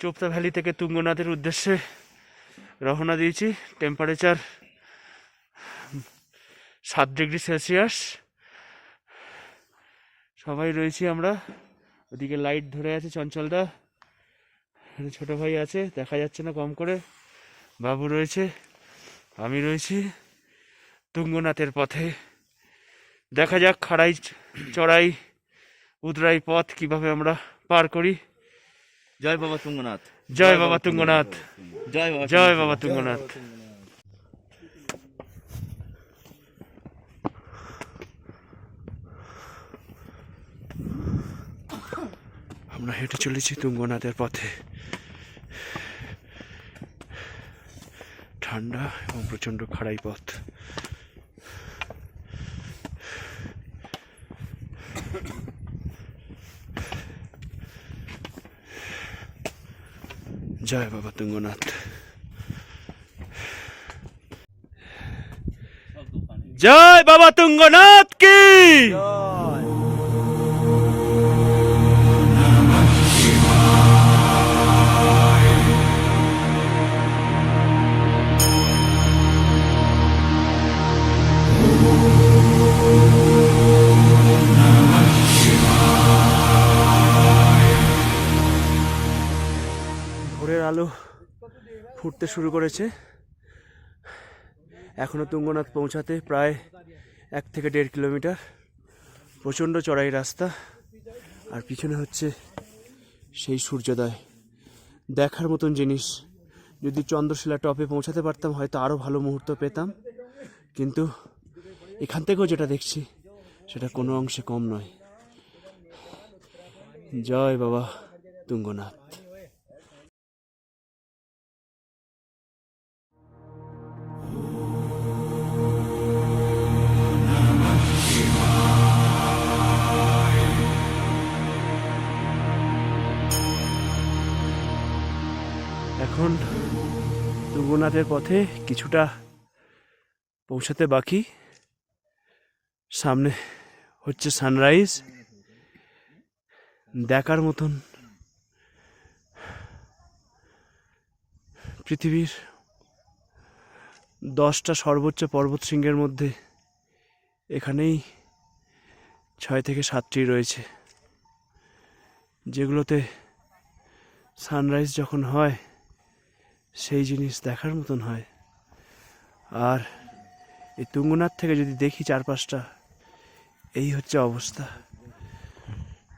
Chopta valley থেকে তুঙ্গনাথের উদ্দেশ্যে রওনা দিয়েছি। টেম্পারেচার সাত ডিগ্রি সেলসিয়াস। সবাই রয়েছি আমরা। ওদিকে লাইট ধরে আছে চঞ্চলদা। ছোট ভাই আছে, দেখা যাচ্ছে না কম করে। বাবু রয়েছে, আমি রয়েছি তুঙ্গনাথের পথে। দেখা যাক খাড়াই, চড়াই উদরাই পথ কীভাবে আমরা পার করি। জয় বাবা তুঙ্গনাথ। জয় বাবা তুঙ্গনাথ। জয় বাবা জয় বাবা তুঙ্গনাথ। আমরা হেঁটে চলেছি তুঙ্গনাথের পথে। ঠান্ডা এবং প্রচণ্ড খাড়াই পথ। জয় বাবা তুঙ্গনাথ জয় বাবা তুঙ্গনাথ কি ফুটতে শুরু করেছে। এখনও তুঙ্গনাথ পৌঁছাতে প্রায় এক থেকে দেড় কিলোমিটার। প্রচণ্ড চড়াই রাস্তা। আর পিছনে হচ্ছে সেই সূর্যোদয়। দেখার মতন জিনিস। যদি চন্দ্রশিলা টপে পৌঁছাতে পারতাম, হয়তো আরও ভালো মুহূর্ত পেতাম। কিন্তু এখান থেকেও যেটা দেখছি, সেটা কোনো অংশে কম নয়। জয় বাবা তুঙ্গনাথ। তুঙ্গনাথের পথে কিছুটা পৌঁছাতে বাকি। সামনে হচ্ছে সানরাইজ। দেখার মতন পৃথিবীর দশটা সর্বোচ্চ পর্বত শৃঙ্গের মধ্যে এখানেই ছয় থেকে সাতটি রয়েছে। যেগুলোতে সানরাইজ যখন হয় সেই জিনিস দেখার মতন হয়। আর এই তুঙ্গনাথ থেকে যদি দেখি চারপাশটা, এই হচ্ছে অবস্থা।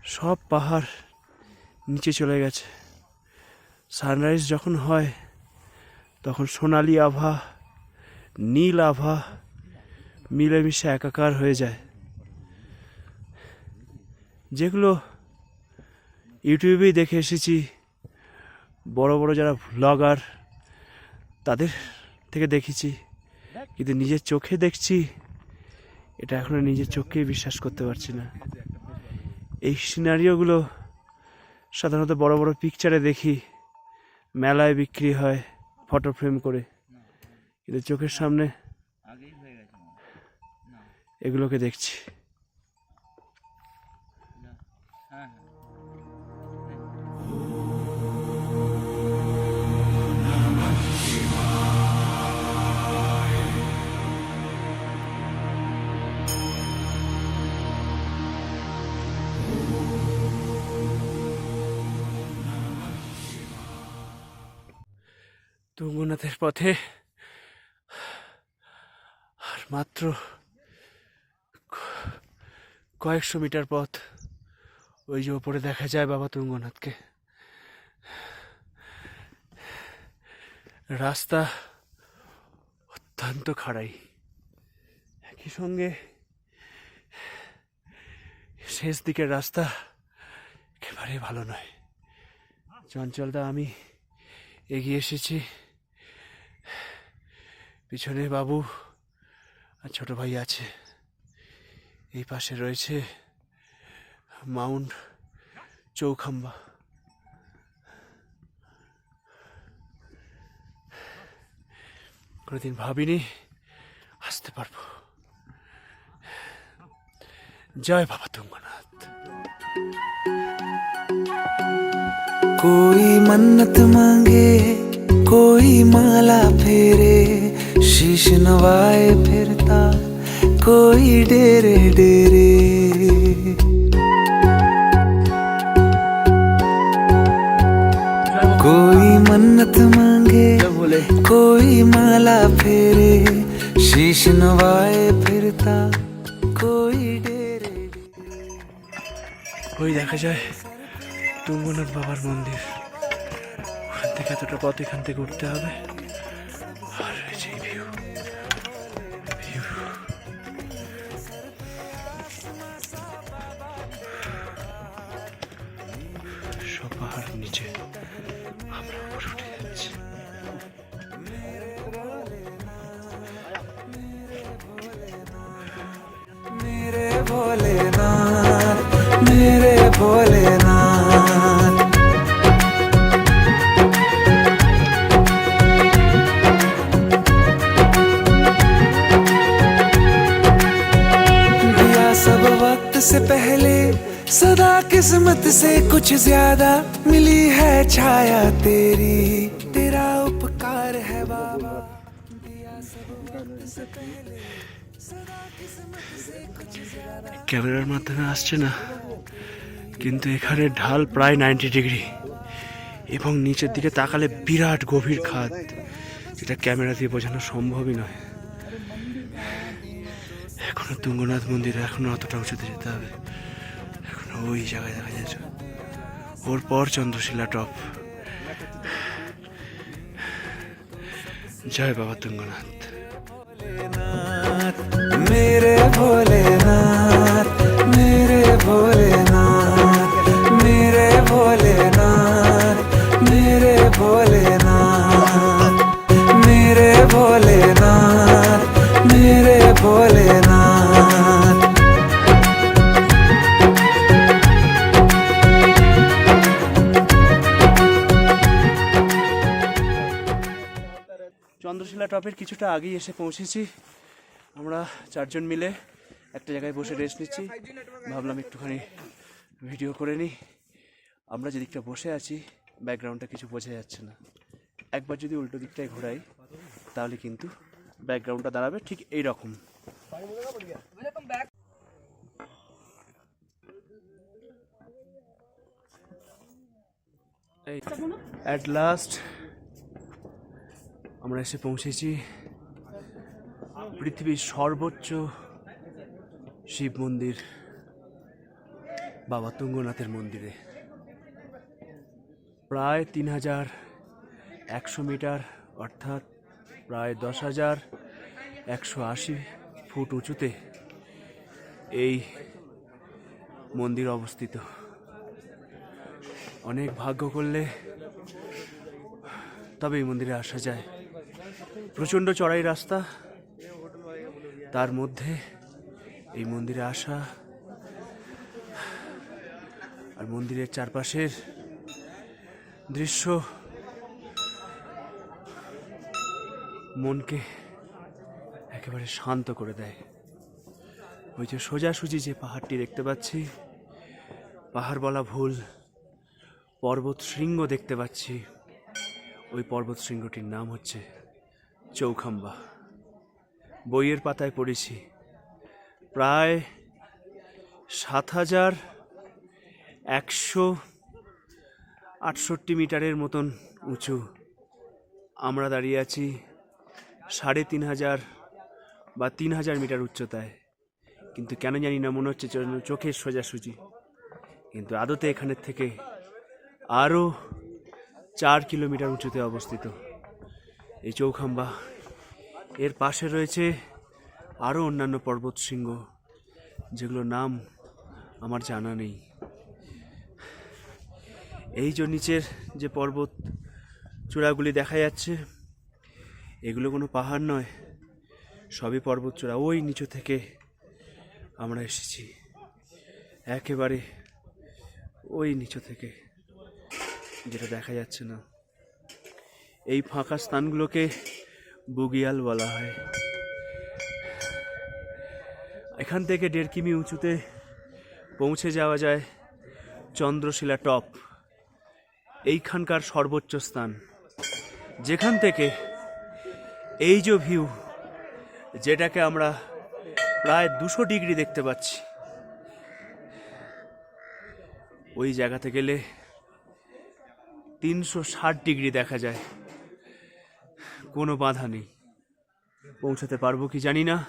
সব পাহাড় নিচে চলে গেছে। সানরাইজ যখন হয়, তখন সোনালি আভা, নীল আভা মিলেমিশে একাকার হয়ে যায়। যেগুলো ইউটিউবেই দেখে এসেছি, বড় বড় যারা ভ্লগার তাদের থেকে দেখেছি কিন্তু নিজের চোখে দেখছি এটা এখনও নিজের চোখেই বিশ্বাস করতে পারছি না। এই সিনারিওগুলো সাধারণত বড় বড় পিকচারে দেখি মেলায় বিক্রি হয় ফটো ফ্রেম করে। কিন্তু চোখের সামনে এগুলোকে দেখছি। তুঙ্গনাথের পথে। আর মাত্র কয়েকশো মিটার পথ। ওই যে ওপরে দেখা যায় বাবা তুঙ্গনাথকে রাস্তা অত্যন্ত খাড়াই। একই সঙ্গে শেষ দিকের রাস্তা একেবারে ভালো নয়। চঞ্চলদা, আমি এগিয়ে এসেছি। পিছনে বাবু আর ছোট ভাই আছে এই পাশে রয়েছে মাউন্ট চৌখাম্বা কোনোদিন ভাবিনি আসতে পারবো জয় বাবা তুঙ্গনাথ कोई मन्नत मांगे कोई माला फेरे शीश नवाए फिरता कोई डेरे डेरे कोई मन्नत मांगे বলে कोई माला फेरे शीश नवाए फिरता कोई डेरे ওই দেখা যায় তুঙ্গনাথ বাবার মন্দির ওখান থেকে এতটা পথ এখান থেকে উঠতে হবে যে ভিউ সব পাহাড়ের নিচে আমরা উপরে উঠে যাচ্ছি। मेरे किस्मत से कुछ ज्यादा मिली है छाया तेरी तेरा उपकार है बाबा दिया सब वक्त से पहले सदा किस्मत से कुछ ज्यादा ক্যামেরার মাধ্যমে আসছে না কিন্তু এখানে ঢাল প্রায় নাইনটি ডিগ্রি এবং নিচের দিকে তাকালে বিরাট গভীর খাদ যেটা ক্যামেরা দিয়ে বোঝানো সম্ভবই নয় এখনো তুঙ্গনাথ মন্দির এখনো অতটা উঁচুতে যেতে হবে এখনো ওই জায়গায় দেখা যাচ্ছে ওর পর চন্দ্রশিলা টপ। জয় বাবা তুঙ্গনাথ। চন্দ্রশিলা টপের কিছুটা আগেই এসে পৌঁছেছি। আমরা চারজন মিলে একটা জায়গায় বসে রেস্ট নিচ্ছি। ভাবলাম একটুখানি ভিডিও করে নিই। আমরা যে দিকটা বসে আছি ব্যাকগ্রাউন্ডটা কিছু বোঝা যাচ্ছে না। একবার যদি উল্টো দিকটায় ঘোরাই, তাহলে কিন্তু ব্যাকগ্রাউন্ডটা দাঁড়াবে ঠিক এই রকম অ্যাট লাস্ট আমরা এসে পৌঁছেছি পৃথিবীর সর্বোচ্চ শিব মন্দির, বাবা তুঙ্গনাথের মন্দিরে। প্রায় তিন হাজার একশো মিটার, অর্থাৎ প্রায় দশ হাজার একশো আশি ফুট উঁচুতে এই মন্দির অবস্থিত। অনেক ভাগ্য করলে তবে এই মন্দিরে আসা যায়। প্রচণ্ড চড়াই রাস্তা। তার মধ্যে এই মন্দিরে আসা আর মন্দিরের চারপাশের দৃশ্য মনকে একেবারে শান্ত করে দেয়। ওই যে সোজাসুজি যে পাহাড়টি দেখতে পাচ্ছি পাহাড় বলা ভুল পর্বত শৃঙ্গ দেখতে পাচ্ছি। ওই পর্বত শৃঙ্গটির নাম হচ্ছে চৌখাম্বা। বইয়ের পাতায় পড়েছি। প্রায় সাত হাজার একশো আটষট্টি মিটারের মতন উঁচু। আমরা দাঁড়িয়ে আছি সাড়ে তিন হাজার বা তিন হাজার মিটার উচ্চতায়। কিন্তু কেন জানি না, মনে হচ্ছে চোখের সোজাসুজি। কিন্তু আদতে এখানের থেকে আরও চার কিলোমিটার উঁচুতে অবস্থিত। এই চৌখাম্বা। এর পাশে রয়েছে আরও অন্যান্য পর্বত শৃঙ্গ যেগুলোর নাম আমার জানা নেই। এই যে নিচের যে পর্বত চূড়াগুলি দেখা যাচ্ছে, এগুলো কোনো পাহাড় নয়, সবই পর্বত চূড়া। ওই নিচু থেকে আমরা এসেছি। একেবারে ওই নিচু থেকে, যেটা দেখা যাচ্ছে না। এই ফাঁকা স্থানগুলোকে বুগিয়াল বলা হয়। এখান থেকে দেড় কিমি উঁচুতে পৌঁছে যাওয়া যায় চন্দ্রশিলা টপ। এইখানকার সর্বোচ্চ স্থান। যেখান থেকে এই যে ভিউ যেটাকে আমরা প্রায় দুশো ডিগ্রি দেখতে পাচ্ছি। ওই জায়গাতে গেলে তিনশো ষাট ডিগ্রি দেখা যায়। কোনো বাধা নেই। পৌঁছাতে পারব কি জানি না।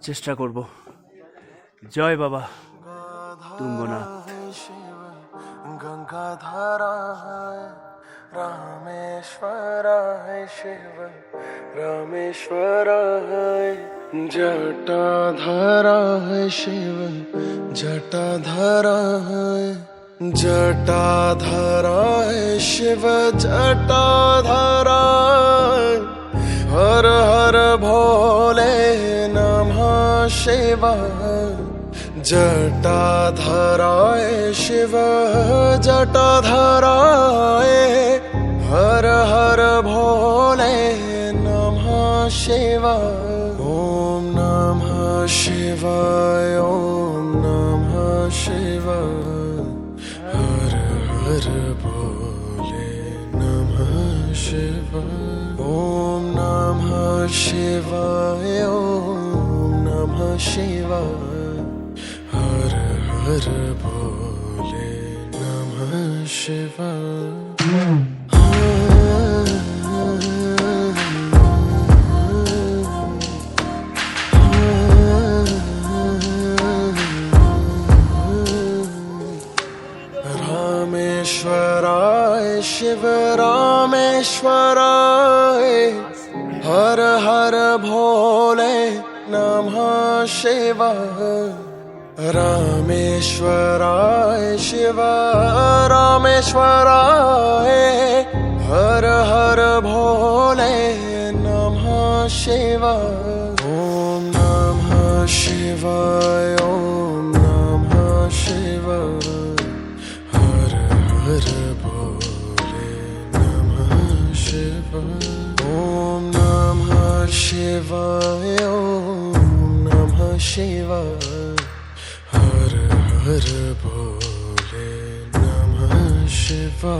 চেষ্টা করব। জয় বাবা, তুঙ্গনাথ। গঙ্গাধারা রামেশ্বর শিব। রামেশ্বর জটাধারা শিব। জটাধারা जटाधारा है शिव जटाधारा है जटाधारा है शिव जटाधारा है। हर हर भोले नमः शिवाय जटाधराय शिव जटाधराय हर हर भोले नमः शिवाय ॐ नमः शिवाय ॐ नमः शिवाय ॐ नमः शिवाय हर हर भोले नमः शिवाय रामेश्वराय शिव रामेश्वराय हर हर भोले नमः शिवाय। ॐ नमः शिवाय ॐ नमः शिवाय। हर हर भोले नमः शिवाय। ॐ नमः शिवाय ॐ नमः शिवाय। हर हर भोले नमः शिवाय।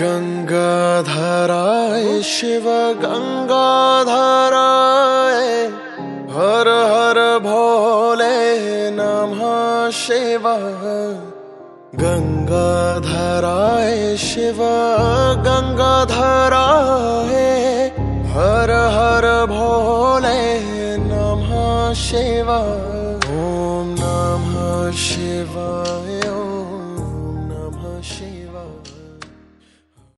गंगाधराय शिव गंगाधराय हर हर भोले नमः शिवाय। गंगाधराय शिव गंगाधराय हर हर भोले नमः शिवाय